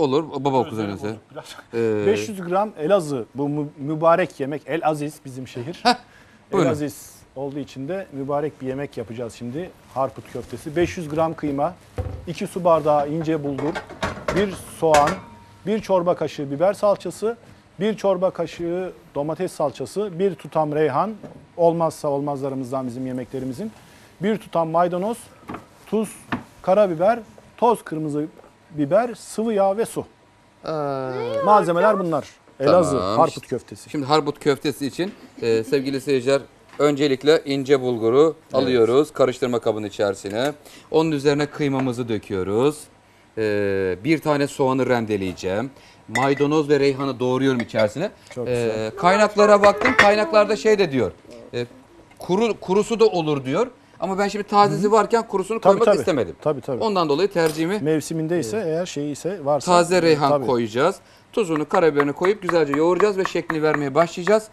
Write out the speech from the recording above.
Olur. Baba kuzenisi. Biraz. Ee, 500 gram Elazığ bu mü- mübarek yemek. El Aziz bizim şehir. El buyurun. Aziz olduğu için de mübarek bir yemek yapacağız şimdi. Harput köftesi. 500 gram kıyma, 2 su bardağı ince bulgur, 1 soğan, 1 çorba kaşığı biber salçası, 1 çorba kaşığı domates salçası, 1 tutam reyhan, olmazsa olmazlarımızdan bizim yemeklerimizin, 1 tutam maydanoz, tuz, karabiber, toz kırmızı biber, sıvı yağ ve su. Malzemeler bunlar. Elazığ Tamam. harput köftesi. Şimdi harbut köftesi için e, sevgili seyirciler öncelikle ince bulguru alıyoruz karıştırma kabının içerisine. Onun üzerine kıymamızı döküyoruz. E, bir tane soğanı rendeleyeceğim. Maydanoz ve reyhanı doğruyorum içerisine. Çok E, güzel. kaynaklara baktım. Kaynaklarda şey de diyor. e, kuru kurusu da olur diyor. Ama ben şimdi tazesi varken kurusunu Tabii, koymak tabii. istemedim. Tabii, tabii. Ondan dolayı tercihimi Mevsimindeyse eğer şeyi ise varsa taze reyhan tabii. koyacağız. Tuzunu, karabiberini koyup güzelce yoğuracağız ve şeklini vermeye başlayacağız.